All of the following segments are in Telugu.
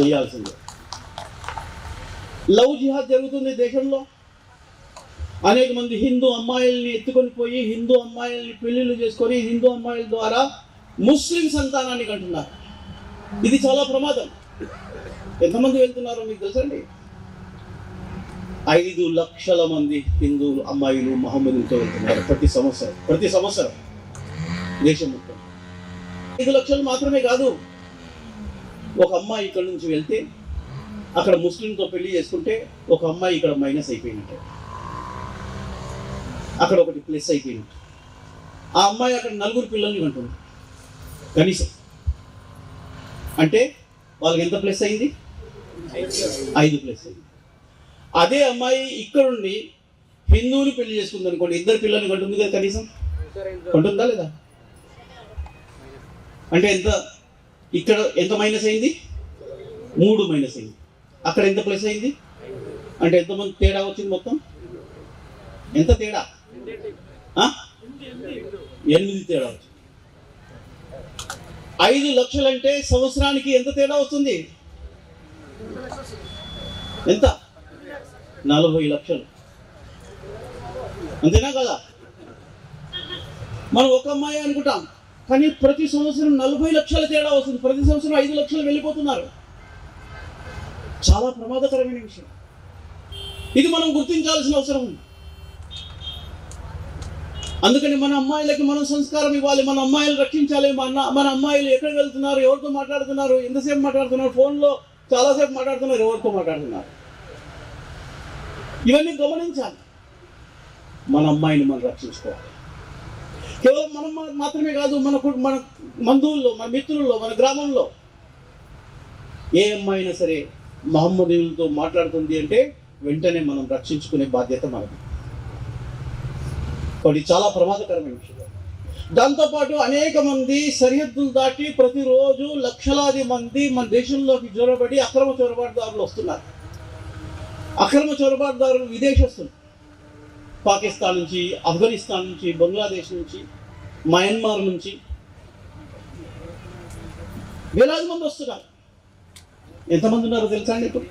చేయాల్సిందే. లవ్ జిహాద్ జరుగుతుంది దేశంలో. అనేక మంది హిందూ అమ్మాయిల్ని ఎత్తుకొని పోయి హిందూ అమ్మాయిల్ని పెళ్ళిళ్ళు చేసుకొని హిందూ అమ్మాయిల ద్వారా ముస్లిం సంతానాన్ని కంటున్నారు. ఇది చాలా ప్రమాదం. ఎంతమంది వెళ్తున్నారో మీకు తెలుసండి ఐదు లక్షల మంది హిందువులు అమ్మాయిలు మహమ్మదులతో వెళ్తున్నారు ప్రతి సంవత్సరం. ప్రతి సంవత్సరం. దేశం మొత్తం. ఐదు లక్షలు మాత్రమే కాదు. ఒక అమ్మాయి ఇక్కడ నుంచి వెళ్తే అక్కడ ముస్లింతో పెళ్ళి చేసుకుంటే ఒక అమ్మాయి ఇక్కడ మైనస్ అయిపోయినట్టే. అక్కడ ఒకటి ప్లస్ అయిపోయినట్టు. ఆ అమ్మాయి అక్కడ నలుగురు పిల్లల్ని కంటుంది కనీసం. అంటే వాళ్ళకి ఎంత ప్లస్ అయింది? ఐదు ప్లస్ అయింది. అదే అమ్మాయి ఇక్కడుండి హిందువుని పెళ్ళి చేసుకుంది అనుకోండి ఇద్దరు పిల్లల్ని కంటుంది కదా కనీసం? కంటుందా లేదా? అంటే ఎంత ఇక్కడ ఎంత మైనస్ అయింది? మూడు మైనస్ అయింది. అక్కడ ఎంత ప్లస్ అయింది? అంటే ఎంతమంది తేడా వచ్చింది మొత్తం? ఎంత తేడా? ఎనిమిది తేడా వచ్చింది. ఐదు లక్షలంటే సంవత్సరానికి ఎంత తేడా వస్తుంది? ఎంత? నలభై లక్షలు. అంతేనా కదా? మనం ఒక అమ్మాయి అనుకుంటాం. కానీ ప్రతి సంవత్సరం నలభై లక్షల తేడా వస్తుంది. ప్రతి సంవత్సరం ఐదు లక్షలు వెళ్ళిపోతున్నారు. చాలా ప్రమాదకరమైన విషయం. ఇది మనం గుర్తించాల్సిన అవసరం ఉంది. అందుకని మన అమ్మాయిలకి మనం సంస్కారం ఇవ్వాలి. మన అమ్మాయిలు రక్షించాలి. మన మన అమ్మాయిలు ఎక్కడికి వెళ్తున్నారు? ఎవరితో మాట్లాడుతున్నారు? ఎంతసేపు మాట్లాడుతున్నారు? ఫోన్లో చాలాసేపు మాట్లాడుతున్నారు. ఎవరితో మాట్లాడుతున్నారు? ఇవన్నీ గమనించాలి. మన అమ్మాయిని మనం రక్షించుకోవాలి. కేవలం మనం మాత్రమే కాదు మన మన బంధువుల్లో మన మిత్రుల్లో మన గ్రామంలో. ఏ అమ్మాయి అయినా సరే మహమ్మదీయులతో మాట్లాడుతుంది అంటే వెంటనే మనం రక్షించుకునే బాధ్యత మనది. కాబట్టి చాలా ప్రమాదకరమైన విషయం. దాంతోపాటు అనేక మంది సరిహద్దులు దాటి ప్రతిరోజు లక్షలాది మంది మన దేశంలోకి జొరబడి అక్రమ చొరబాటుదారులు వస్తున్నారు. అక్రమ చొరబాటుదారులు విదేశస్తులు. పాకిస్తాన్ నుంచి ఆఫ్ఘనిస్తాన్ నుంచి బంగ్లాదేశ్ నుంచి మయన్మార్ నుంచి. వేలాది మంది వస్తున్నారు. ఎంతమంది ఉన్నారో తెలుసా అండి ఇప్పుడు?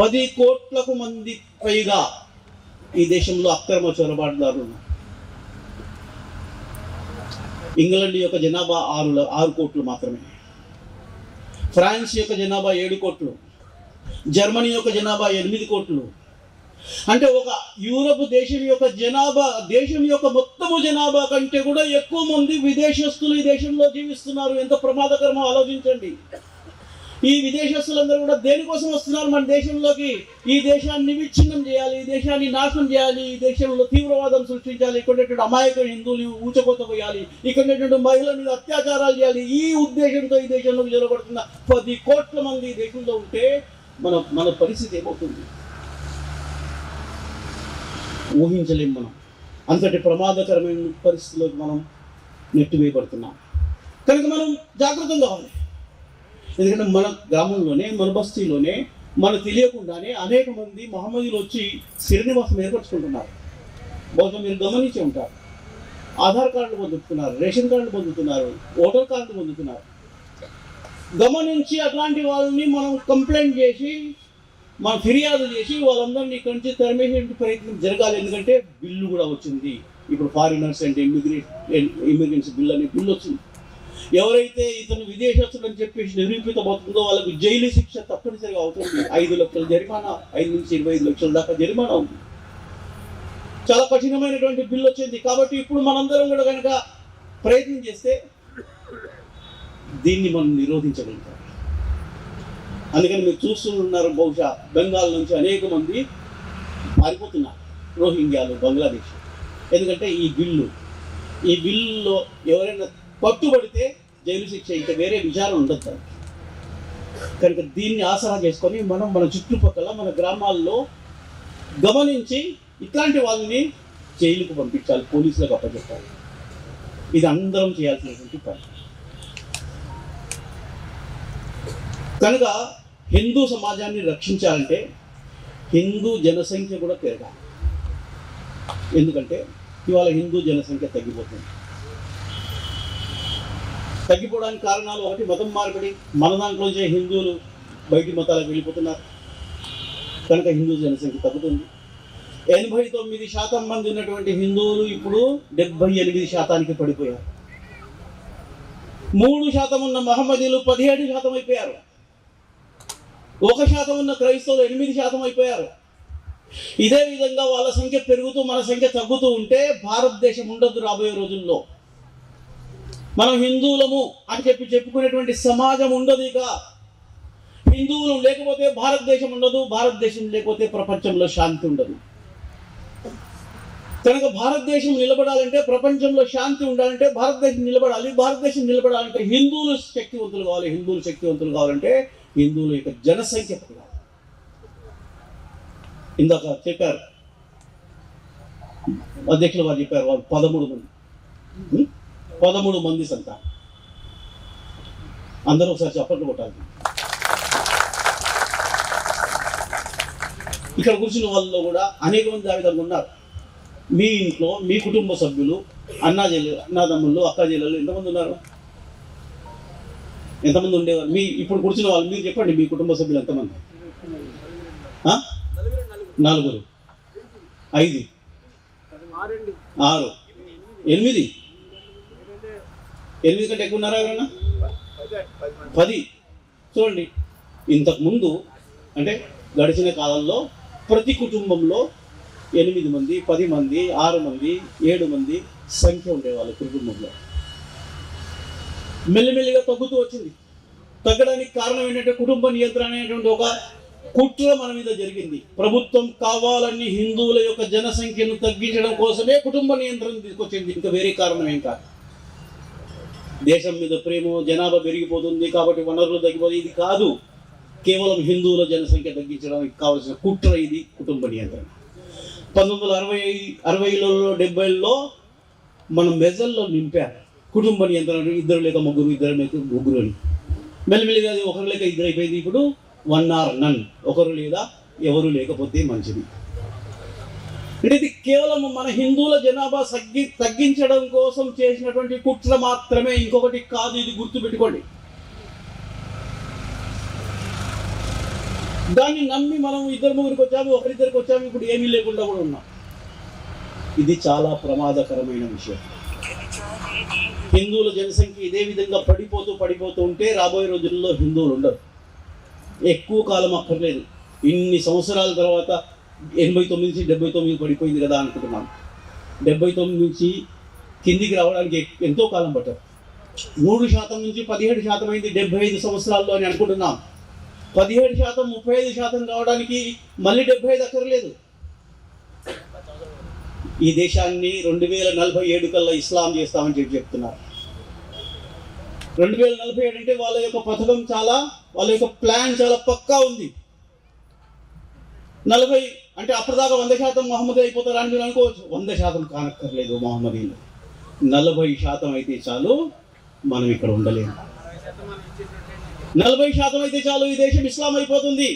పది కోట్లకు మంది పైగా ఈ దేశంలో అక్రమ చొరబాటుదారులు ఉన్నారు. ఇంగ్లాండ్ యొక్క జనాభా ఆరు ఆరు కోట్లు మాత్రమే. ఫ్రాన్స్ యొక్క జనాభా ఏడు కోట్లు. జర్మనీ యొక్క జనాభా ఎనిమిది కోట్లు. అంటే ఒక యూరప్ దేశం యొక్క జనాభా దేశం యొక్క మొత్తము జనాభా కంటే కూడా ఎక్కువ మంది విదేశస్తులు ఈ దేశంలో జీవిస్తున్నారు. ఎంత ప్రమాదకరమో ఆలోచించండి. ఈ విదేశస్తులందరూ కూడా దేనికోసం వస్తున్నారు? మన దేశంలోకి ఈ దేశాన్ని విచ్ఛిన్నం చేయాలి ఈ దేశాన్ని నాశనం చేయాలి ఈ దేశంలో తీవ్రవాదం సృష్టించాలి ఇక్కడ అమాయక హిందువులు ఊచకోత పోయాలి ఇక్కడ మహిళల మీద అత్యాచారాలు చేయాలి. ఈ ఉద్దేశంతో ఈ దేశంలో నిలబడుతున్న పది కోట్ల మంది ఈ దేశంలో ఉంటే మన మన పరిస్థితి ఏమవుతుంది? ఊహించలేం మనం. అంతటి ప్రమాదకరమైన పరిస్థితుల్లోకి మనం నెట్టివేయబడుతున్నాం. కనుక మనం జాగ్రత్తగా కావాలి ఎందుకంటే మన గ్రామంలోనే మన బస్తీలోనే మనకు తెలియకుండానే అనేక మంది మహమ్మదీలు వచ్చి శ్రీనివాసం ఏర్పరచుకుంటున్నారు. బహుశా మీరు గమనించి ఉంటారు. ఆధార్ కార్డులు పొందుతున్నారు రేషన్ కార్డులు పొందుతున్నారు ఓటర్ కార్డులు పొందుతున్నారు. గమనించి అట్లాంటి వాళ్ళని మనం కంప్లైంట్ చేసి మా ఫిర్యాదు చేసి వాళ్ళందరినీ ఇక్కడి నుంచి తరిమేసే ప్రయత్నం జరగాలి. ఎందుకంటే బిల్లు కూడా వచ్చింది. ఇప్పుడు foreigners and immigrate immigrants bill అనే బిల్లు వచ్చింది. ఎవరైతే ఇతను విదేశస్తుడు అని చెప్పేసి నిరూపితమవుతుందో వాళ్ళకు జైలు శిక్ష తప్పనిసరిగా అవుతుంది. ఐదు లక్షల జరిమానా ఐదు నుంచి ఇరవై ఐదు లక్షల దాకా జరిమానా ఉంది. చాలా కఠినమైనటువంటి బిల్లు వచ్చింది. కాబట్టి ఇప్పుడు మనందరం కూడా కనుక ప్రయత్నం చేస్తే దీన్ని మనం నిరోధించగలుగుతాం. అందుకని మీరు చూస్తున్నారు బహుశా బెంగాల్ నుంచి అనేక మంది పారిపోతున్నారు రోహింగ్యాలు బంగ్లాదేశ్. ఎందుకంటే ఈ బిల్లు ఈ బిల్లులో ఎవరైనా పట్టుబడితే జైలు శిక్ష ఇంకా వేరే విచారం ఉండదు కనుక దీన్ని ఆసరా చేసుకొని మనం మన చుట్టుపక్కల మన గ్రామాల్లో గమనించి ఇట్లాంటి వాళ్ళని జైలుకు పంపించాలి పోలీసులకు అప్పచెప్పాలి. ఇది అందరం చేయాల్సినటువంటి పని. కనుక హిందూ సమాజాన్ని రక్షించాలంటే హిందూ జనసంఖ్య కూడా పెరగాలి. ఎందుకంటే ఇవాళ హిందూ జనసంఖ్య తగ్గిపోతుంది. తగ్గిపోవడానికి కారణాలు ఒకటి మతం మార్పిడి. మన దాంట్లోంచే హిందువులు బయటి మతాలకు వెళ్ళిపోతున్నారు. కనుక హిందూ జనసంఖ్య తగ్గుతుంది. ఎనభై తొమ్మిది శాతం మంది ఉన్నటువంటి హిందువులు ఇప్పుడు డెబ్బై ఎనిమిది శాతానికి పడిపోయారు. మూడు శాతం ఉన్న మహమ్మదీలు పదిహేడు శాతం అయిపోయారు. ఒక శాతం ఉన్న క్రైస్తవులు ఎనిమిది శాతం అయిపోయారు. ఇదే విధంగా వాళ్ళ సంఖ్య పెరుగుతూ మన సంఖ్య తగ్గుతూ ఉంటే భారతదేశం ఉండదు రాబోయే రోజుల్లో. మనం హిందువులము అని చెప్పి చెప్పుకునేటువంటి సమాజం ఉండదు ఇక. హిందువులు లేకపోతే భారతదేశం ఉండదు భారతదేశం లేకపోతే ప్రపంచంలో శాంతి ఉండదు. కనుక భారతదేశం నిలబడాలంటే ప్రపంచంలో శాంతి ఉండాలంటే భారతదేశం నిలబడాలి భారతదేశం నిలబడాలంటే హిందువులు శక్తివంతులు కావాలి హిందువులు శక్తివంతులు కావాలంటే హిందువుల యొక్క జనసంఖ్య పెరగాలి. ఇందాక చెప్పారు. అధ్యక్షులు వారు చెప్పారు వాళ్ళు పదమూడు మంది. పదమూడు మంది సంతానం. అందరూ ఒకసారి చప్పట్లు కొట్టాలి. ఇక్కడ కూర్చున్న వాళ్ళలో కూడా అనేక మంది జాబితాలు ఉన్నారు మీ ఇంట్లో మీ కుటుంబ సభ్యులు అన్నా చెల్లెలు అన్నదమ్ముళ్ళు అక్క చెల్లెలు ఎంతమంది ఉన్నారు? ఎంతమంది ఉండేవారు? మీ ఇప్పుడు కూర్చున్న వాళ్ళు మీరు చెప్పండి మీ కుటుంబ సభ్యులు ఎంతమంది? నలుగురు. ఐదు. ఆరు. ఎనిమిది? ఎనిమిది కంటే ఎక్కువ ఉన్నారా ఎవరన్నా? పది. చూడండి ఇంతకుముందు అంటే గడిచిన కాలంలో ప్రతి కుటుంబంలో ఎనిమిది మంది పది మంది ఆరు మంది ఏడు మంది సంఖ్య ఉండేవాళ్ళు కుటుంబంలో. మెల్లిమెల్లిగా తగ్గుతూ వచ్చింది. తగ్గడానికి కారణం ఏంటంటే కుటుంబ నియంత్రణ అనేటువంటి ఒక కుట్ర మన మీద జరిగింది. ప్రభుత్వం కావాలని హిందువుల యొక్క జనసంఖ్యను తగ్గించడం కోసమే కుటుంబ నియంత్రణ తీసుకొచ్చింది. ఇంకా వేరే కారణం ఏం కాదు. దేశం మీద ప్రేమ జనాభా పెరిగిపోతుంది కాబట్టి వనరులు తగ్గిపోతుంది. ఇది కాదు. కేవలం హిందువుల జనసంఖ్య తగ్గించడానికి కావలసిన కుట్ర ఇది కుటుంబ నియంత్రణ. పంతొమ్మిది వందల అరవై అరవైలలో డెబ్బైలో మనం మెజల్లో నింపారు కుటుంబ నియంత్రణ ఇద్దరు లేక ముగ్గురు ఇద్దరు లేక ముగ్గురు అని. మెల్లిమెల్లిగా అది ఒకరు లేక ఇద్దరు అయిపోయింది. ఇప్పుడు వన్ ఆర్ నన్ ఒకరు లేదా ఎవరు లేకపోతే మంచిది. అంటే ఇది కేవలం మన హిందువుల జనాభా తగ్గి తగ్గించడం కోసం చేసినటువంటి కుట్ర మాత్రమే. ఇంకొకటి కాదు ఇది గుర్తుపెట్టుకోండి. దాన్ని నమ్మి మనం ఇద్దరు ముగ్గురికి వచ్చాము ఒకరిద్దరికి వచ్చాము ఇప్పుడు ఏమీ లేకుండా కూడా ఉన్నాం. ఇది చాలా ప్రమాదకరమైన విషయం. హిందువుల జనసంఖ్య ఇదే విధంగా పడిపోతూ పడిపోతూ ఉంటే రాబోయే రోజుల్లో హిందువులు ఉండరు. ఎక్కువ కాలం అక్కర్లేదు. ఇన్ని సంవత్సరాల తర్వాత ఎనభై తొమ్మిది నుంచి డెబ్బై తొమ్మిది పడిపోయింది కదా అనుకుంటున్నాను డెబ్బై తొమ్మిది నుంచి కిందికి రావడానికి ఎక్- ఎంతో కాలం పట్టారు మూడు శాతం నుంచి పదిహేడు శాతం అయింది డెబ్బై ఐదు సంవత్సరాల్లో అని అనుకుంటున్నాం. పదిహేడు శాతం ముప్పై ఐదు శాతం రావడానికి మళ్ళీ డెబ్బై ఐదు అక్కర్లేదు. ఈ దేశాన్ని రెండు వేల నలభై ఏడు కల్లా ఇస్లాం చేస్తామని చెప్పి చెప్తున్నారు. రెండు వేల నలభై ఏడు అంటే వాళ్ళ యొక్క పథకం చాలా వాళ్ళ యొక్క ప్లాన్ చాలా పక్కా ఉంది. నలభై అంటే అప్పటిదాకా వంద శాతం మహమ్మదీ అయిపోతారు అని మీరు అనుకోవచ్చు. వంద శాతం కానక్కర్లేదు మహమ్మదీలు. నలభై శాతం అయితే చాలు మనం ఇక్కడ ఉండలేము. నలభై శాతం అయితే చాలు ఈ దేశం ఇస్లాం అయిపోతుంది.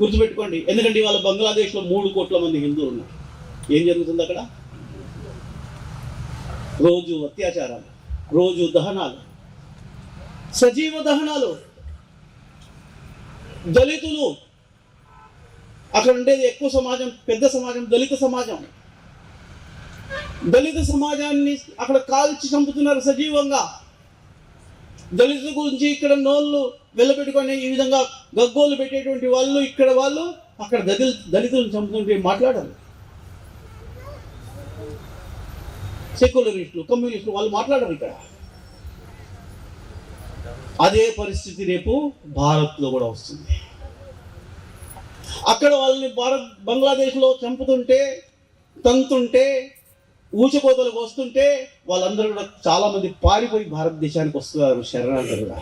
గుర్తుపెట్టుకోండి. ఎందుకంటే ఇవాళ బంగ్లాదేశ్లో మూడు కోట్ల మంది హిందువులు ఉన్నారు. ఏం జరుగుతుంది అక్కడ? రోజు అత్యాచారాలు రోజు దహనాలు సజీవ దహనాలు. దళితులు అక్కడ ఉండేది ఎక్కువ సమాజం పెద్ద సమాజం దళిత సమాజం. దళిత సమాజాన్ని అక్కడ కాల్చి చంపుతున్నారు సజీవంగా. దళితుల గురించి ఇక్కడ నోళ్ళు వెళ్ళబెట్టుకొని ఈ విధంగా గగ్గోలు పెట్టేటువంటి వాళ్ళు ఇక్కడ వాళ్ళు అక్కడ దళి దళితులను చంపుతుంటే మాట్లాడాలి సెక్యులరిస్టులు కమ్యూనిస్టులు వాళ్ళు మాట్లాడరు ఇక్కడ. అదే పరిస్థితి రేపు భారత్లో కూడా వస్తుంది. అక్కడ వాళ్ళని భారత్ బంగ్లాదేశ్లో చంపుతుంటే తంతుంటే ఊచకోతలకు వస్తుంటే వాళ్ళందరూ కూడా చాలామంది పారిపోయి భారతదేశానికి వస్తున్నారు శరణార్థులుగా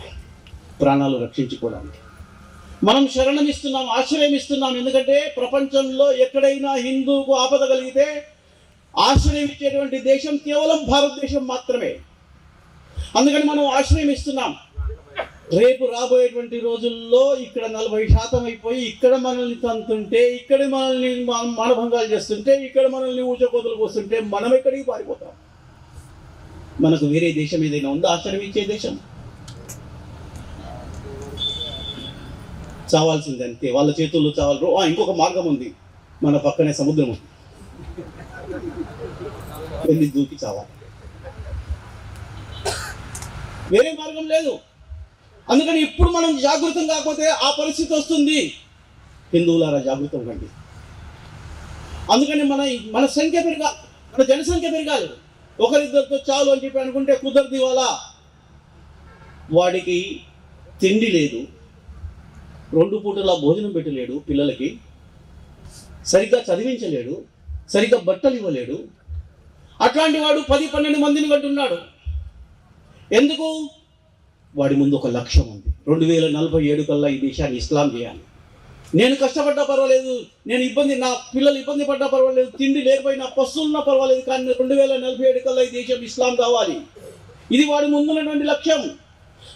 ప్రాణాలు రక్షించుకోవడానికి. మనం శరణం ఇస్తున్నాం ఆశ్రయం ఇస్తున్నాం ఎందుకంటే ప్రపంచంలో ఎక్కడైనా హిందువుకు ఆపద కలిగితే ఆశ్రయం ఇచ్చేటువంటి దేశం కేవలం భారతదేశం మాత్రమే. అందుకని మనం ఆశ్రయం ఇస్తున్నాం రేపు రాబోయేటువంటి రోజుల్లో ఇక్కడ నలభై శాతం అయిపోయి ఇక్కడ మనల్ని తంతుంటే ఇక్కడ మనల్ని మానభంగాలు చేస్తుంటే ఇక్కడ మనల్ని ఊచకోతలకు వస్తుంటే మనం ఎక్కడికి పారిపోతాం? మనకు వేరే దేశం ఏదైనా ఉందా? ఆశ్రయం ఇచ్చే దేశం? చావాల్సిందే వాళ్ళ చేతుల్లో చావాలి ఇంకొక మార్గం ఉంది. మన పక్కనే సముద్రం ఉంది. వెళ్ళి దూకి చావాలి వేరే మార్గం లేదు. అందుకని ఇప్పుడు మనం జాగృతం కాకపోతే ఆ పరిస్థితి వస్తుంది. హిందువులారా జాగృతం కండి. అందుకని మన మన సంఖ్య పెరగా మన జనసంఖ్య పెరగాలి. ఒకరిద్దరితో చాలు అని చెప్పి అనుకుంటే కుదరదు ఇవాళ. వాడికి తిండి లేదు. రెండు పూటలా భోజనం పెట్టలేడు పిల్లలకి. సరిగ్గా చదివించలేడు. సరిగ్గా బట్టలు ఇవ్వలేడు. అట్లాంటి వాడు పది పన్నెండు మందిని కట్టున్నాడు ఎందుకు? వాడి ముందు ఒక లక్ష్యం ఉంది. రెండు వేల నలభై ఏడు కల్లా ఈ దేశాన్ని ఇస్లాం చేయాలి. నేను కష్టపడ్డా పర్వాలేదు నేను ఇబ్బంది నా పిల్లలు ఇబ్బంది పడ్డా పర్వాలేదు తిండి లేకపోయినా పస్తులున్నా పర్వాలేదు కానీ రెండు వేల నలభై ఏడు కల్లా ఈ దేశం ఇస్లాం కావాలి. ఇది వాడి ముందున్నటువంటి లక్ష్యం.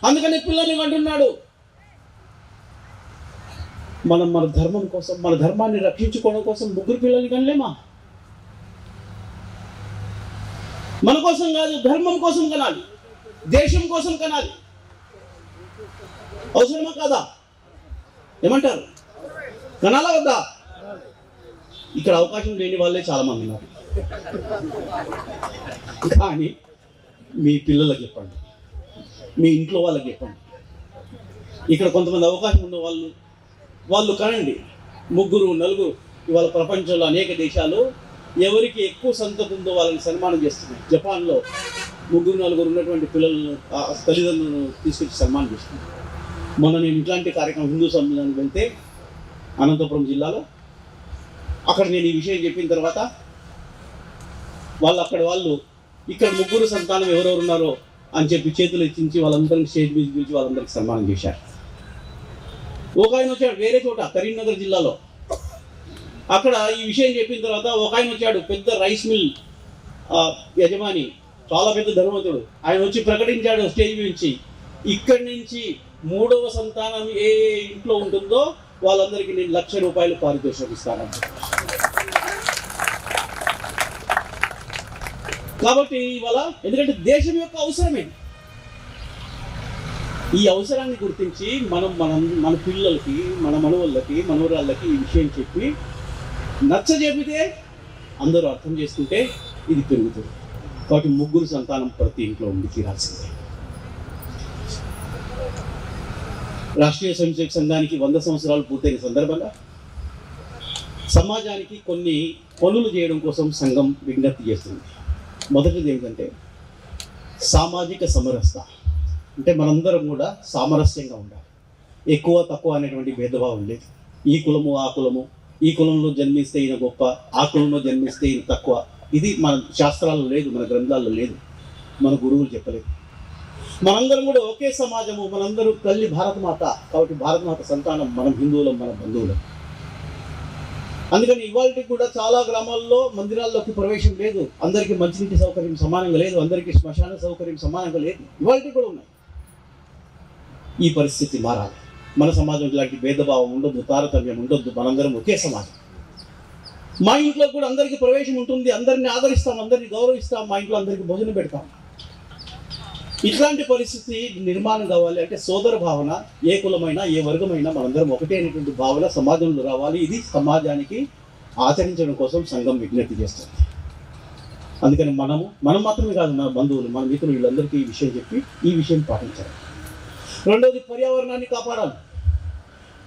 అందుకని పిల్లల్ని అంటున్నాడు మనం మన ధర్మం కోసం మన ధర్మాన్ని రక్షించుకోవడం కోసం ముగ్గురు పిల్లల్ని కనలేమా? మన కోసం కాదు ధర్మం కోసం కనాలి. దేశం కోసం కనాలి. అవసరమా కాదా? ఏమంటారు? కనాలా వద్దా? ఇక్కడ అవకాశం లేని వాళ్ళే చాలామంది ఉన్నారు. కానీ మీ పిల్లలకు చెప్పండి. మీ ఇంట్లో వాళ్ళకి చెప్పండి. ఇక్కడ కొంతమంది అవకాశం ఉన్న వాళ్ళు వాళ్ళు కనండి. ముగ్గురు నలుగురు ఇవాళ ప్రపంచంలో అనేక దేశాలు ఎవరికి ఎక్కువ సంతతి ఉందో వాళ్ళని సన్మానం చేస్తున్నాయి జపాన్లో ముగ్గురు నలుగురు ఉన్నటువంటి పిల్లలను తల్లిదండ్రులను తీసుకొచ్చి సన్మానం చేస్తున్నారు మొన్న నేను ఇట్లాంటి కార్యక్రమం హిందూ సమ్మేళనానికి వెళ్తే అనంతపురం జిల్లాలో అక్కడ నేను ఈ విషయం చెప్పిన తర్వాత వాళ్ళు అక్కడ వాళ్ళు ఇక్కడ ముగ్గురు సంతానం ఎవరెవరు ఉన్నారో అని చెప్పి చేతులు ఇచ్చించి వాళ్ళందరికీ స్టేజ్ మీద పిలిచి వాళ్ళందరికీ సన్మానం చేశారు. ఒక ఆయన వచ్చాడు వేరే చోట కరీంనగర్ జిల్లాలో. అక్కడ ఈ విషయం చెప్పిన తర్వాత ఒక ఆయన వచ్చాడు పెద్ద రైస్ మిల్ యజమాని చాలా పెద్ద ధనవంతుడు ఆయన వచ్చి ప్రకటించాడు స్టేజ్ నుంచి. ఇక్కడి నుంచి మూడవ సంతానం ఏ ఏ ఇంట్లో ఉంటుందో వాళ్ళందరికీ నేను లక్ష రూపాయలు పారితోషికం ఇస్తాను. కాబట్టి ఇవాళ ఎందుకంటే దేశం యొక్క అవసరమే. ఈ అవసరాన్ని గుర్తించి మనం మనం మన పిల్లలకి మన మనవళ్ళకి మనవరాళ్ళకి ఈ విషయం చెప్పి నచ్చ చెబితే అందరూ అర్థం చేసుకుంటే ఇది పెరుగుతుంది. కాబట్టి ముగ్గురు సంతానం ప్రతి ఇంట్లో ఉండి తీరాల్సిందే. రాష్ట్రీయ స్వయంసేవక సంఘానికి వంద సంవత్సరాలు పూర్తయిన సందర్భంగా సమాజానికి కొన్ని పనులు చేయడం కోసం సంఘం విజ్ఞప్తి చేస్తుంది. మొదటిది ఏంటంటే సామాజిక సమరసత. అంటే మనందరం కూడా సామరస్యంగా ఉండాలి. ఎక్కువ తక్కువ అనేటువంటి భేదభావం లేదు. ఈ కులము ఆ కులము ఈ కులంలో జన్మిస్తే ఈయన గొప్ప ఆ కులంలో జన్మిస్తే ఈయన తక్కువ. ఇది మన శాస్త్రాల్లో లేదు మన గ్రంథాల్లో లేదు. మన గురువులు చెప్పలేదు. మనందరం కూడా ఒకే సమాజము మనందరూ తల్లి భారతమాత కాబట్టి భారతమాత సంతానం మనం హిందువులం మన బంధువులం. అందుకని ఇవాళకి కూడా చాలా గ్రామాల్లో మందిరాల్లోకి ప్రవేశం లేదు. అందరికీ మంచినీటి సౌకర్యం సమానంగా లేదు అందరికీ శ్మశాన సౌకర్యం సమానంగా లేదు. ఇవాళకి కూడా ఉన్నాయి. ఈ పరిస్థితి మారాలి. మన సమాజం ఇలాంటి భేదభావం ఉండొద్దు తారతమ్యం ఉండొద్దు మనందరం ఒకే సమాజం. మా ఇంట్లో కూడా అందరికీ ప్రవేశం ఉంటుంది అందరిని ఆదరిస్తాం అందరిని గౌరవిస్తాం మా ఇంట్లో అందరికీ భోజనం పెడతాం. ఇట్లాంటి పరిస్థితి నిర్మాణం కావాలి అంటే సోదర భావన ఏ కులమైనా ఏ వర్గమైనా మనందరం ఒకటే అనేటువంటి భావన సమాజంలో రావాలి. ఇది సమాజానికి ఆచరించడం కోసం సంఘం విజ్ఞప్తి చేస్తుంది. అందుకని మనము మనం మాత్రమే కాదు మన బంధువులు మన మిత్రులు వీళ్ళందరికీ ఈ విషయం చెప్పి ఈ విషయం పాటించాలి. రెండోది పర్యావరణాన్ని కాపాడాలి.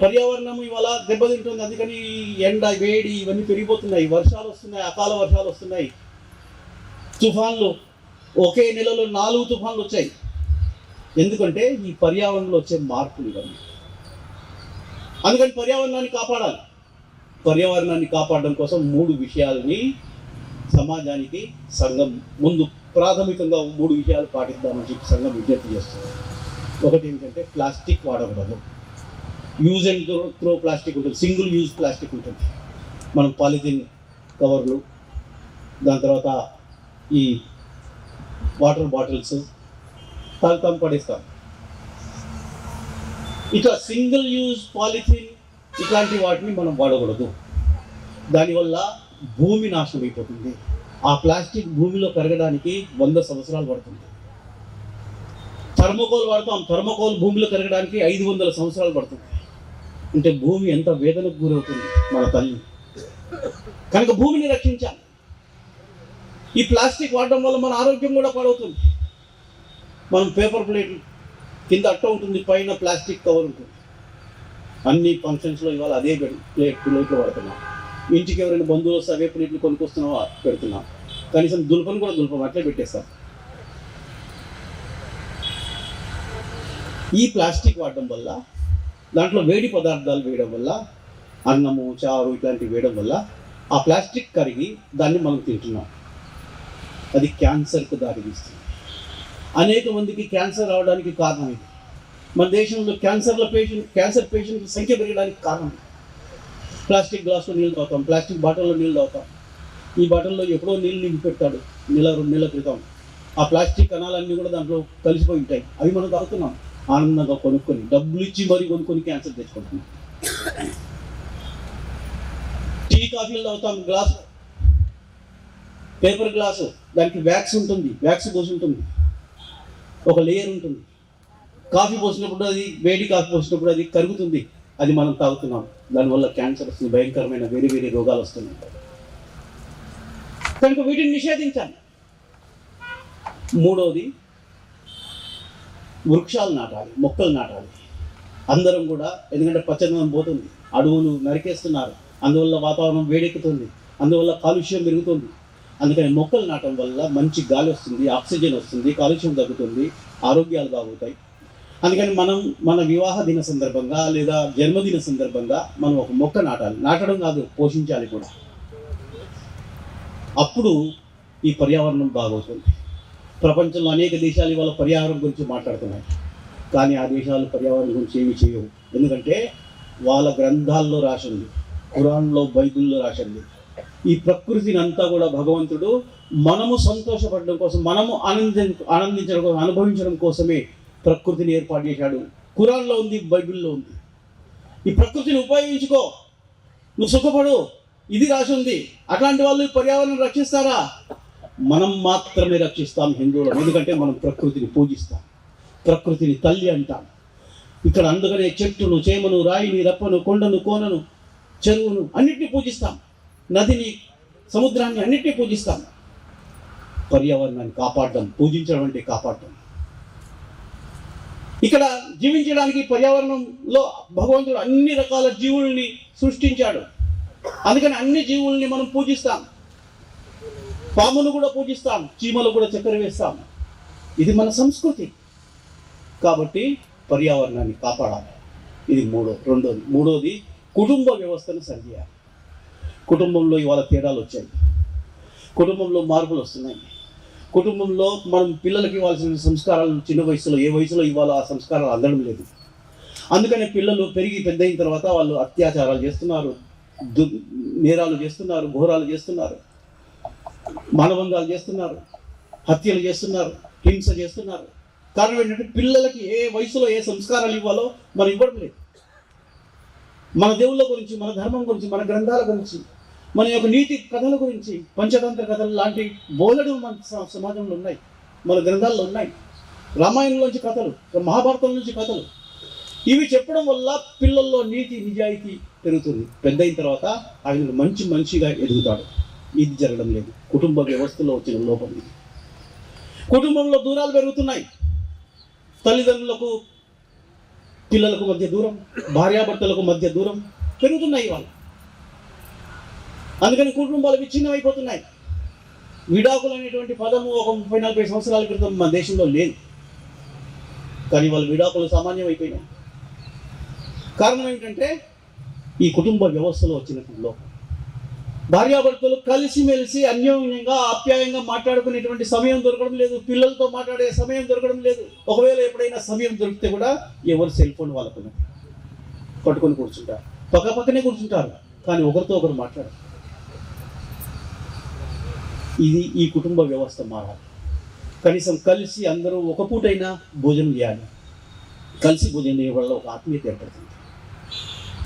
పర్యావరణం ఇవాళ దెబ్బతింటుంది. అందుకని ఎండ వేడి ఇవన్నీ పెరిగిపోతున్నాయి. వర్షాలు వస్తున్నాయి అకాల వర్షాలు వస్తున్నాయి. తుఫాన్లు ఒకే నెలలో నాలుగు తుఫాన్లు వచ్చాయి. ఎందుకంటే ఈ పర్యావరణంలో వచ్చే మార్పులు ఇవన్నీ. అందుకని పర్యావరణాన్ని కాపాడాలి. పర్యావరణాన్ని కాపాడడం కోసం మూడు విషయాలని సమాజానికి సంఘం ముందు ప్రాథమికంగా మూడు విషయాలు పాటిద్దామని చెప్పి సంఘం విజ్ఞప్తి చేస్తుంది. ఒకటి ఏంటంటే ప్లాస్టిక్ వాడకూడదు. యూజ్ అండ్ త్రో ప్లాస్టిక్ ఉంటుంది. సింగిల్ యూజ్ ప్లాస్టిక్ ఉంటుంది. మనం పాలిథిన్ కవర్లు దాని తర్వాత ఈ వాటర్ బాటిల్స్ తాగుతాం పడేస్తాం. ఇట్లా సింగిల్ యూజ్ పాలిథిన్ ఇట్లాంటి వాటిని మనం వాడకూడదు. దానివల్ల భూమి నాశనం అయిపోతుంది. ఆ ప్లాస్టిక్ భూమిలో కరగడానికి వంద సంవత్సరాలు పడుతుంది. థర్మోకోల్ వాడతాం థర్మోకోల్ భూమిలో కరగడానికి ఐదు వందల సంవత్సరాలు పడుతుంది. అంటే భూమి ఎంత వేదనకు గురవుతుంది మన తల్లి. కనుక భూమిని రక్షించాలి. ఈ ప్లాస్టిక్ వాడడం వల్ల మన ఆరోగ్యం కూడా పాడవుతుంది. మనం పేపర్ ప్లేట్ కింద అట్ట ఉంటుంది పైన ప్లాస్టిక్ కవర్ ఉంటుంది. అన్ని ఫంక్షన్స్లో ఇవాళ అదే పెడు- ప్లేట్ ప్లేట్లు వాడుతున్నాం. ఇంటికి ఎవరైనా బంధువులు వస్తే అవే ప్లేట్లు కొనుక్కొస్తున్నావా? పెడుతున్నాం. కనీసం దులపని కూడా దులపం అట్లే పెట్టేస్తాం. ఈ ప్లాస్టిక్ వాడడం వల్ల దాంట్లో వేడి పదార్థాలు వేయడం వల్ల అన్నము చారు ఇట్లాంటివి వేయడం వల్ల ఆ ప్లాస్టిక్ కరిగి దాన్ని మనం తింటున్నాం. అది క్యాన్సర్కు దారితీస్తుంది. అనేక మందికి క్యాన్సర్ రావడానికి కారణం ఇది. మన దేశంలో క్యాన్సర్ల పేషెంట్ క్యాన్సర్ పేషెంట్ల సంఖ్య పెరగడానికి కారణం ప్లాస్టిక్ గ్లాసులో నీళ్ళు తాగుతాం ప్లాస్టిక్ బాటిల్లో నీళ్ళు తాగుతాం. ఈ బాటిల్లో ఎప్పుడో నీళ్ళు నింపి పెట్టాడు నెల రెండు నెలల క్రితం. ఆ ప్లాస్టిక్ కణాలన్నీ కూడా దాంట్లో కలిసిపోయి ఉంటాయి. అవి మనం తాగుతున్నాం. ఆనందంగా కొనుక్కొని డబ్బులు ఇచ్చి మరీ కొనుక్కొని క్యాన్సర్ తెచ్చుకుంటున్నాం. టీ కాఫీలు తాగుతాం గ్లాస్. పేపర్ గ్లాసు దానికి వ్యాక్స్ ఉంటుంది వ్యాక్స్ పోసి ఉంటుంది. ఒక లేయర్ ఉంటుంది. కాఫీ పోసినప్పుడు అది వేడి కాఫీ పోసినప్పుడు అది కరుగుతుంది. అది మనం తాగుతున్నాం. దానివల్ల క్యాన్సర్ వస్తుంది భయంకరమైన వేరే వేరే రోగాలు వస్తున్నాయి. కనుక వీటిని నిషేధించాలి. మూడవది వృక్షాలు నాటాలి మొక్కలు నాటాలి. అందరం కూడా ఎందుకంటే పచ్చదనం పోతుంది. అడవులు నరికేస్తున్నారు. అందువల్ల వాతావరణం వేడెక్కుతుంది. అందువల్ల కాలుష్యం పెరుగుతుంది. అందుకని మొక్కలు నాటడం వల్ల మంచి గాలి వస్తుంది ఆక్సిజన్ వస్తుంది కాలుష్యం తగ్గుతుంది ఆరోగ్యాలు బాగుతాయి అందుకని మనం మన వివాహ దిన సందర్భంగా లేదా జన్మదిన సందర్భంగా మనం ఒక మొక్క నాటాలి. నాటడం కాదు పోషించాలి కూడా. అప్పుడు ఈ పర్యావరణం బాగవుతుంది. ప్రపంచంలో అనేక దేశాలు ఇవాళ పర్యావరణం గురించి మాట్లాడుతున్నాయి. కానీ ఆ దేశాలు పర్యావరణం గురించి ఏమి చేయవు. ఎందుకంటే వాళ్ళ గ్రంథాల్లో రాసింది ఖురాన్లో బైబిల్లో రాసింది. ఈ ప్రకృతిని అంతా కూడా భగవంతుడు మనము సంతోషపడడం కోసం మనము ఆనంది ఆనందించడం కోసం అనుభవించడం కోసమే ప్రకృతిని ఏర్పాటు చేశాడు. ఖురాన్లో ఉంది బైబిల్లో ఉంది. ఈ ప్రకృతిని ఉపయోగించుకో. నువ్వు సుఖపడు. ఇది రాసి ఉంది. అట్లాంటి వాళ్ళు పర్యావరణం రక్షిస్తారా? మనం మాత్రమే రక్షిస్తాం హిందువులు ఎందుకంటే మనం ప్రకృతిని పూజిస్తాం. ప్రకృతిని తల్లి అంటాం. ఇక్కడ అందుకనే చెట్టును చేమను రాయిని రప్పను కొండను కోనను చెరువును అన్నిటిని పూజిస్తాం. నదిని సముద్రాన్ని అన్నిటినీ పూజిస్తాం. పర్యావరణాన్ని కాపాడడం పూజించడం అంటే కాపాడడం. ఇక్కడ జీవించడానికి పర్యావరణంలో భగవంతుడు అన్ని రకాల జీవుల్ని సృష్టించాడు. అందుకని అన్ని జీవుల్ని మనం పూజిస్తాం. పామును కూడా పూజిస్తాం చీమలు కూడా చక్కెర వేస్తాం. ఇది మన సంస్కృతి. కాబట్టి పర్యావరణాన్ని కాపాడాలి. ఇది మూడో రెండోది. మూడోది కుటుంబ వ్యవస్థను సరిచేయాలి. కుటుంబంలో ఇవాళ తేడాలు వచ్చాయి. కుటుంబంలో మార్పులు వస్తున్నాయి. కుటుంబంలో మనం పిల్లలకి ఇవ్వాల్సిన సంస్కారాలు చిన్న వయసులో ఏ వయసులో ఇవాళ ఆ సంస్కారాలు అందడం లేదు. అందుకనే పిల్లలు పెరిగి పెద్దయిన తర్వాత వాళ్ళు అత్యాచారాలు చేస్తున్నారు దు నేరాలు చేస్తున్నారు ఘోరాలు చేస్తున్నారు. మానవంగాలు చేస్తున్నారు హత్యలు చేస్తున్నారు హింస చేస్తున్నారు. కారణం ఏంటంటే పిల్లలకి ఏ వయసులో ఏ సంస్కారాలు ఇవ్వాలో మనం ఇవ్వడం లేదు. మన దేవుళ్ళ గురించి మన ధర్మం గురించి మన గ్రంథాల గురించి మన యొక్క నీతి కథల గురించి పంచతంత్ర కథలు లాంటి బోలెడు మన సమాజంలో ఉన్నాయి మన గ్రంథాల్లో ఉన్నాయి. రామాయణంలోంచి కథలు మహాభారతం నుంచి కథలు. ఇవి చెప్పడం వల్ల పిల్లల్లో నీతి నిజాయితీ పెరుగుతుంది. పెద్ద అయిన తర్వాత ఆయన మంచి మనిషిగా ఎదుగుతాడు. ఇది జరగడం లేదు. కుటుంబ వ్యవస్థలో వచ్చిన లోపం. ఇది కుటుంబంలో దూరాలు పెరుగుతున్నాయి. తల్లిదండ్రులకు పిల్లలకు మధ్య దూరం భార్యాభర్తలకు మధ్య దూరం పెరుగుతున్నాయి వాళ్ళు అందుకని కుటుంబాలు విచ్ఛిన్నం అయిపోతున్నాయి విడాకులు అనేటువంటి పదము ఒక ముప్పై నలభై సంవత్సరాల క్రితం మన దేశంలో లేదు. కానీ వాళ్ళ విడాకులు సామాన్యం అయిపోయినాయి కారణం ఏంటంటే ఈ కుటుంబ వ్యవస్థలో వచ్చినటువంటి లోపం. భార్యాభర్తలు కలిసిమెలిసి అన్యోన్యంగా ఆప్యాయంగా మాట్లాడుకునేటువంటి సమయం దొరకడం లేదు. పిల్లలతో మాట్లాడే సమయం దొరకడం లేదు. ఒకవేళ ఎప్పుడైనా సమయం దొరికితే కూడా ఎవరు సెల్ ఫోన్ వాళ్ళకు పట్టుకొని కూర్చుంటారు. పక్క పక్కనే కూర్చుంటారు. కానీ ఒకరితో ఒకరు మాట్లాడరు. ఇది ఈ కుటుంబ వ్యవస్థ మారాలి. కనీసం కలిసి అందరూ ఒక పూటైనా భోజనం చేయాలి. కలిసి భోజనం చేయడం వల్ల ఒక ఆత్మీయత ఏర్పడుతుంది.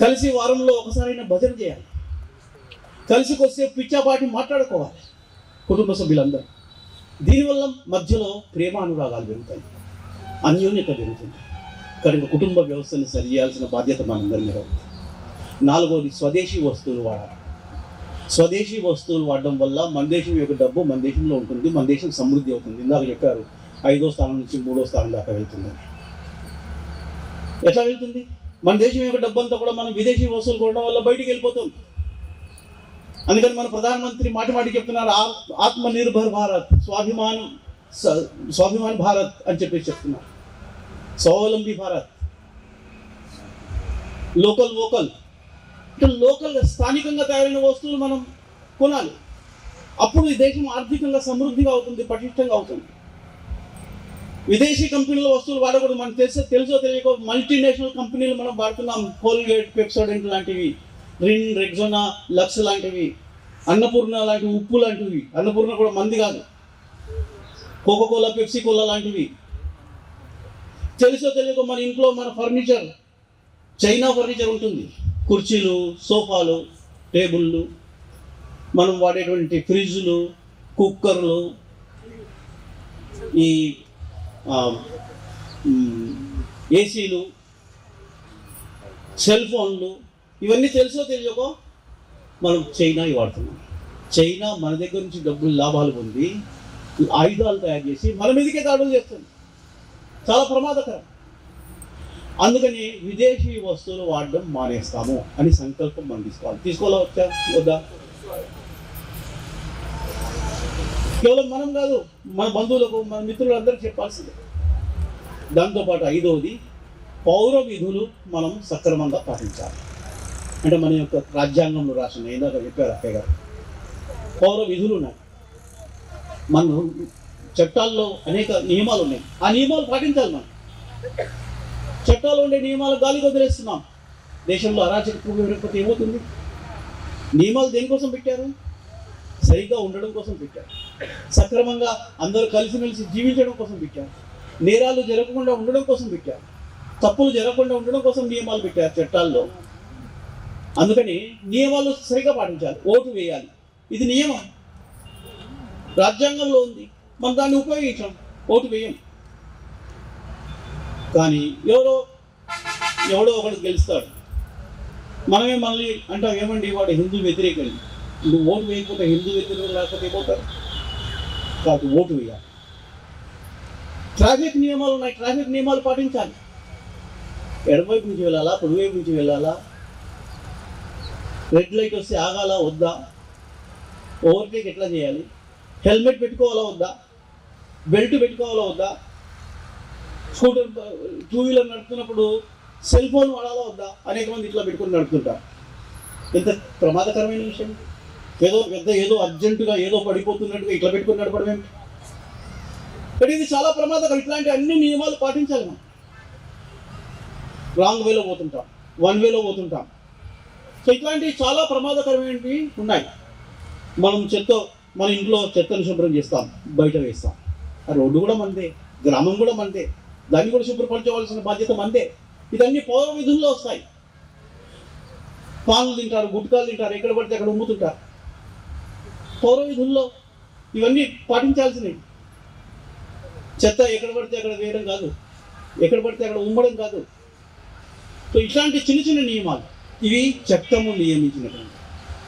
కలిసి వారంలో ఒకసారైనా భజన చేయాలి. కలిసి పిచ్చాపాటి మాట్లాడుకోవాలి. కుటుంబ సభ్యులందరూ. దీనివల్ల మధ్యలో ప్రేమ అనురాగాలు పెరుగుతాయి. అన్యోన్యత పెరుగుతుంది. కనుక కుటుంబ వ్యవస్థను సరి చేయాల్సిన బాధ్యత మనందరి మీద ఉంది. నాలుగోది స్వదేశీ వస్తువులు వాడాలి. స్వదేశీ వస్తువులు వాడడం వల్ల మన దేశం యొక్క డబ్బు మన దేశంలో ఉంటుంది మన దేశం సమృద్ధి అవుతుంది. ఇందాక చెప్పారు ఐదో స్థానం నుంచి మూడో స్థానం దాకా వెళ్తుంది. ఎట్లా వెళ్తుంది? మన దేశం యొక్క డబ్బు అంతా కూడా మనం విదేశీ వస్తువులు కొనడం వల్ల బయటికి వెళ్ళిపోతుంది. అందుకని మన ప్రధానమంత్రి మాటి మాటి చెప్తున్నారు ఆత్మ నిర్భర్ భారత్ స్వాభిమాన్ స్వాభిమాన్ భారత్ అని చెప్పేసి చెప్తున్నారు. స్వావలంబి భారత్. Local vocal. అంటే లోకల్ స్థానికంగా తయారైన వస్తువులు మనం కొనాలి. అప్పుడు ఈ దేశం ఆర్థికంగా సమృద్ధిగా అవుతుంది పటిష్టంగా అవుతుంది. విదేశీ కంపెనీల వస్తువులు వాడకూడదు. మనకు తెలిసే తెలుసో తెలియక మల్టీనేషనల్ కంపెనీలు మనం వాడుతున్నాం. కోల్గేట్ పెప్సోడెంట్ లాంటివి. రిన్ రెగ్జోనా లక్స్ లాంటివి అన్నపూర్ణ లాంటివి ఉప్పు లాంటివి అన్నపూర్ణ కూడా మంది కాదు. కోకో కోలా పెప్సీ కోలా లాంటివి. తెలుసో తెలియక మన ఇంట్లో మన ఫర్నిచర్ చైనా ఫర్నిచర్ ఉంటుంది. కుర్చీలు సోఫాలు టేబుళ్ళు మనం వాడేటువంటి ఫ్రిడ్జ్లు కుక్కర్లు ఈ ఏసీలు సెల్ ఫోన్లు ఇవన్నీ తెలుసో తెలియకో? మనం చైనావి వాడుతున్నాం. చైనా మన దగ్గర నుంచి డబ్బులు లాభాలు పొంది ఆయుధాలు తయారు చేసి మన మీదకే దాడులు చేస్తుంది. చాలా ప్రమాదకరం. అందుకని విదేశీ వస్తువులు వాడడం మానేస్తాము అని సంకల్పం మనం తీసుకోవాలి. తీసుకోవాలా వద్దా? కేవలం మనం కాదు మన బంధువులకు మన మిత్రులందరికీ చెప్పాల్సిందే. దాంతోపాటు ఐదవది పౌర విధులు మనం సక్రమంగా పాటించాలి. అంటే మన యొక్క రాజ్యాంగంలో రాసిన ఇందాక చెప్పారు అక్కయ్య గారు. పౌర విధులు ఉన్నాయి. మన చట్టాల్లో అనేక నియమాలు ఉన్నాయి. ఆ నియమాలు పాటించాలి మనం. చట్టాలు ఉండే నియమాలు గాలికి వదిలేస్తున్నాం. దేశంలో అరాచక పెరిగిపోతే ఏమవుతుంది? నియమాలు దేనికోసం పెట్టారు? సరిగ్గా ఉండడం కోసం పెట్టారు. సక్రమంగా అందరూ కలిసిమెలిసి జీవించడం కోసం పెట్టారు. నేరాలు జరగకుండా ఉండడం కోసం పెట్టారు. తప్పులు జరగకుండా ఉండడం కోసం నియమాలు పెట్టారు చట్టాల్లో. అందుకని నియమాలు సరిగ్గా పాటించాలి ఓటు వేయాలి. ఇది నియమం. రాజ్యాంగంలో ఉంది. మనం దాన్ని ఉపయోగించాం. ఓటు వేయం. కానీ ఎవరో ఎవడో ఒకడు గెలుస్తాడు. మనమే మళ్ళీ అంటాం ఏమండి వాడు హిందూ వ్యతిరేకం నువ్వు ఓటు వేయకపోతే హిందూ వ్యతిరేకం లేకపోతే పోతారు కాదు ఓటు వేయాలి. ట్రాఫిక్ నియమాలు ఉన్నాయి. ట్రాఫిక్ నియమాలు పాటించాలి. ఎడమవైపు నుంచి వెళ్ళాలా? కుడివైపు నుంచి వెళ్ళాలా? రెడ్ లైట్ వస్తే ఆగాలా వద్దా? ఓవర్టేక్ ఎట్లా చేయాలి? హెల్మెట్ పెట్టుకోవాలా వద్దా? బెల్ట్ పెట్టుకోవాలా వద్దా? స్కూటర్ టూ వీలర్ నడుపుతున్నప్పుడు సెల్ ఫోన్ వాడాలా వద్దా? అనేక మంది ఇట్లా పెట్టుకుని నడుపుతుంటారు. ఎంత ప్రమాదకరమైన విషయం. ఏదో పెద్ద ఏదో అర్జెంటుగా ఏదో పడిపోతున్నట్టుగా ఇట్లా పెట్టుకుని నడపడం ఏమిటి బట్ ఇది చాలా ప్రమాదకరం. ఇట్లాంటి అన్ని నియమాలు పాటించాలి మనం. రాంగ్ వేలో పోతుంటాం. వన్ వేలో పోతుంటాం. సో ఇట్లాంటివి చాలా ప్రమాదకరమైనవి ఉన్నాయి. మనం చెత్త మన ఇంట్లో చెత్తను శుభ్రం చేస్తాం బయట వేస్తాం. ఆ రోడ్డు కూడా మనదే గ్రామం కూడా మనదే దాన్ని కూడా శుభ్రపరచవలసిన బాధ్యత మనదే ఇదన్నీ పౌర విధుల్లో వస్తాయి. పాలు తింటారు గుట్కాలు తింటారు ఎక్కడ పడితే అక్కడ ఉమ్ముతుంటారు. పౌర విధుల్లో ఇవన్నీ పాటించాల్సినవి. చెత్త ఎక్కడ పడితే అక్కడ వేయడం కాదు ఎక్కడ పడితే అక్కడ ఉమ్మడం కాదు. సో ఇట్లాంటి చిన్న చిన్న నియమాలు. ఇవి చట్టము నియమించినటువంటి.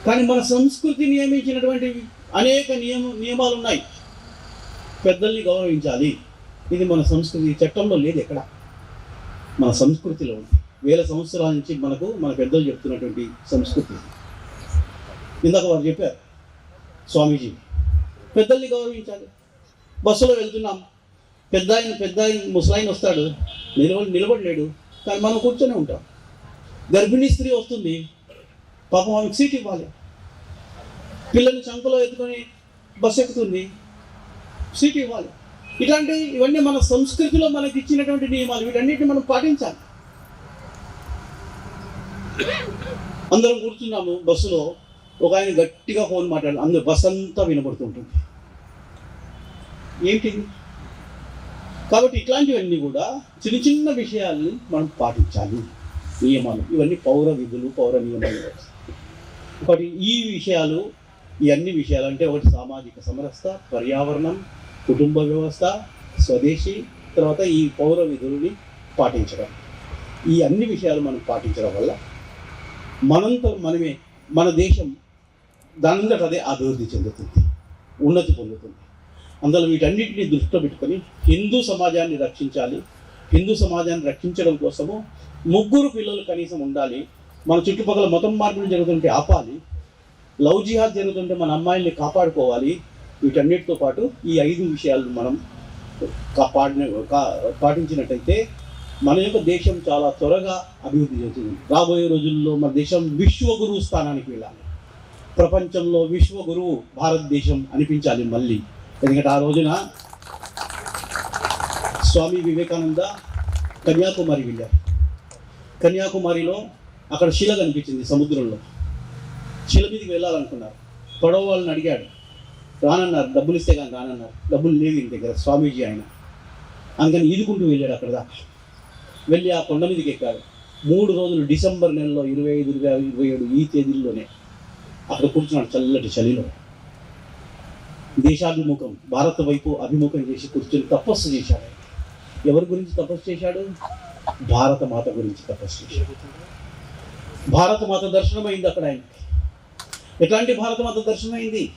కానీ మన సంస్కృతి నియమించినటువంటి అనేక నియమ నియమాలు ఉన్నాయి పెద్దల్ని గౌరవించాలి. ఇది మన సంస్కృతి చట్టంలో లేదు ఎక్కడ. మన సంస్కృతిలో ఉంది. వేల సంవత్సరాల నుంచి మనకు మన పెద్దలు చెప్తున్నటువంటి సంస్కృతి. ఇందాక వారు చెప్పారు స్వామీజీ పెద్దల్ని గౌరవించాలి. బస్సులో వెళ్తున్నాం. పెద్ద ఆయన పెద్ద ఆయన ముసలాయన వస్తాడు. నిలబడి నిలబడలేడు కానీ మనం కూర్చొని ఉంటాం. గర్భిణీ స్త్రీ వస్తుంది. పాపం ఆమెకు సీట్ ఇవ్వాలి. పిల్లల్ని చంకలో ఎత్తుకొని బస్సు ఎక్కుతుంది. సీట్ ఇవ్వాలి. ఇలాంటి ఇవన్నీ మన సంస్కృతిలో మనకి ఇచ్చినటువంటి నియమాలు. వీటన్నిటిని మనం పాటించాలి. అందరం కూర్చున్నాము బస్సులో. ఒక ఆయన గట్టిగా ఫోన్ మాట్లాడాలి అందరు బస్ అంతా వినబడుతుంటుంది. ఏంటి కాబట్టి ఇట్లాంటివన్నీ కూడా చిన్న చిన్న విషయాల్ని మనం పాటించాలి. నియమాలు. ఇవన్నీ పౌర విధులు పౌర నియమాలు. ఒకటి ఈ విషయాలు ఈ అన్ని విషయాలు అంటే ఒకటి సామాజిక సమరసత పర్యావరణం కుటుంబ వ్యవస్థ స్వదేశీ తర్వాత ఈ పౌర విధులని పాటించడం. ఈ అన్ని విషయాలు మనం పాటించడం వల్ల మనంతో మనమే మన దేశం దానంతట అదే అభివృద్ధి చెందుతుంది ఉన్నతి పొందుతుంది. అందులో వీటన్నిటిని దృష్టిలో పెట్టుకొని హిందూ సమాజాన్ని రక్షించాలి. హిందూ సమాజాన్ని రక్షించడం కోసము ముగ్గురు పిల్లలు కనీసం ఉండాలి. మన చుట్టుపక్కల మతం మార్పులు జరుగుతుంటే ఆపాలి. లవ్ జిహాద్ జరుగుతుంటే మన అమ్మాయిల్ని కాపాడుకోవాలి. వీటన్నిటితో పాటు ఈ ఐదు విషయాలు మనం కాపాడిన కా- పాటించినట్టయితే మన యొక్క దేశం చాలా త్వరగా అభివృద్ధి చెందుతుంది. రాబోయే రోజుల్లో మన దేశం విశ్వగురువు స్థానానికి వెళ్ళాలి. ప్రపంచంలో విశ్వగురువు భారతదేశం అనిపించాలి మళ్ళీ. ఎందుకంటే ఆ రోజున స్వామి వివేకానంద కన్యాకుమారి వెళ్ళారు. కన్యాకుమారిలో అక్కడ శిల కనిపించింది సముద్రంలో. శిల మీదకి వెళ్ళాలనుకున్నారు. పడవ వాళ్ళని అడిగాడు. రానన్నారు డబ్బులు ఇస్తే కానీ రానన్నారు. డబ్బులు లేవు ఇంటి దగ్గర స్వామీజీ ఆయన. అందుకని ఈదుకుంటూ వెళ్ళాడు అక్కడ దాకా. వెళ్ళి ఆ కొండ మీదకి ఎక్కాడు. మూడు రోజులు డిసెంబర్ నెలలో ఇరవై ఐదు ఇరవై ఆరు, ఇరవై ఏడు ఈ తేదీల్లోనే అక్కడ కూర్చున్నాడు చల్లటి చలిలో. దేశాభిముఖం భారత వైపు అభిముఖం చేసి కూర్చొని తపస్సు చేశాడు. ఎవరి గురించి తపస్సు చేశాడు? భారత మాత గురించి తపస్సు చేశాడు భారత మాత దర్శనం అయింది అక్కడ ఆయనకి. ఎట్లాంటి భారత మాత దర్శనం అయింది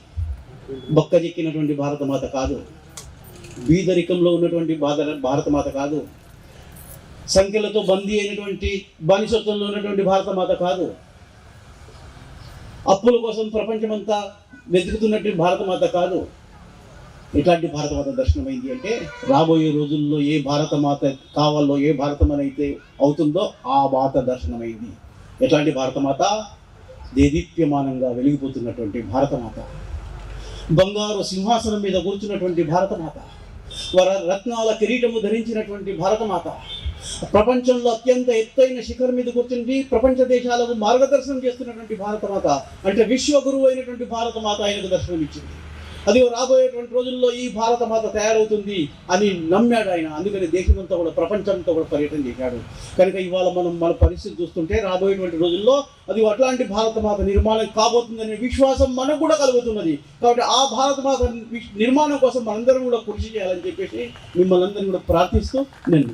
చెక్కినటువంటి భారత మాత కాదు. బీదరికంలో ఉన్నటువంటి బాధ భారత మాత కాదు. సంఖ్యలతో బందీ అయినటువంటి బానిసత్వంలో ఉన్నటువంటి భారత మాత కాదు. అప్పుల కోసం ప్రపంచమంతా వెతుకుతున్నటువంటి భారత మాత కాదు. ఎట్లాంటి భారత మాత దర్శనమైంది అంటే రాబోయే రోజుల్లో ఏ భారత మాత కావాలో ఏ భారతమని అయితే అవుతుందో ఆ మాత దర్శనమైంది. ఎట్లాంటి భారత మాత దేదీప్యమానంగా వెలిగిపోతున్నటువంటి భారత మాత బంగారు సింహాసనం మీద కూర్చున్నటువంటి భారత మాత వర రత్నాల కిరీటము ధరించినటువంటి భారత మాత ప్రపంచంలో అత్యంత ఎత్తైన శిఖరం మీద కూర్చుండి ప్రపంచ దేశాలకు మార్గదర్శనం చేస్తున్నటువంటి భారత మాత అంటే విశ్వ గురువు అయినటువంటి భారత మాత ఆయనకు దర్శనం ఇచ్చింది అది రాబోయేటువంటి రోజుల్లో ఈ భారత మాత తయారవుతుంది అని నమ్మాడు ఆయన. అందుకని దేశమంతా కూడా ప్రపంచంతో కూడా పర్యటన చేశాడు. కనుక ఇవాళ మనం మన పరిస్థితి చూస్తుంటే రాబోయేటువంటి రోజుల్లో అది అట్లాంటి భారత మాత నిర్మాణం కాబోతుందనే విశ్వాసం మనకు కూడా కలుగుతున్నది. కాబట్టి ఆ భారత మాత నిర్మాణం కోసం మనందరం కూడా కృషి చేయాలని చెప్పేసి మిమ్మల్ని అందరినీ కూడా ప్రార్థిస్తూ నేను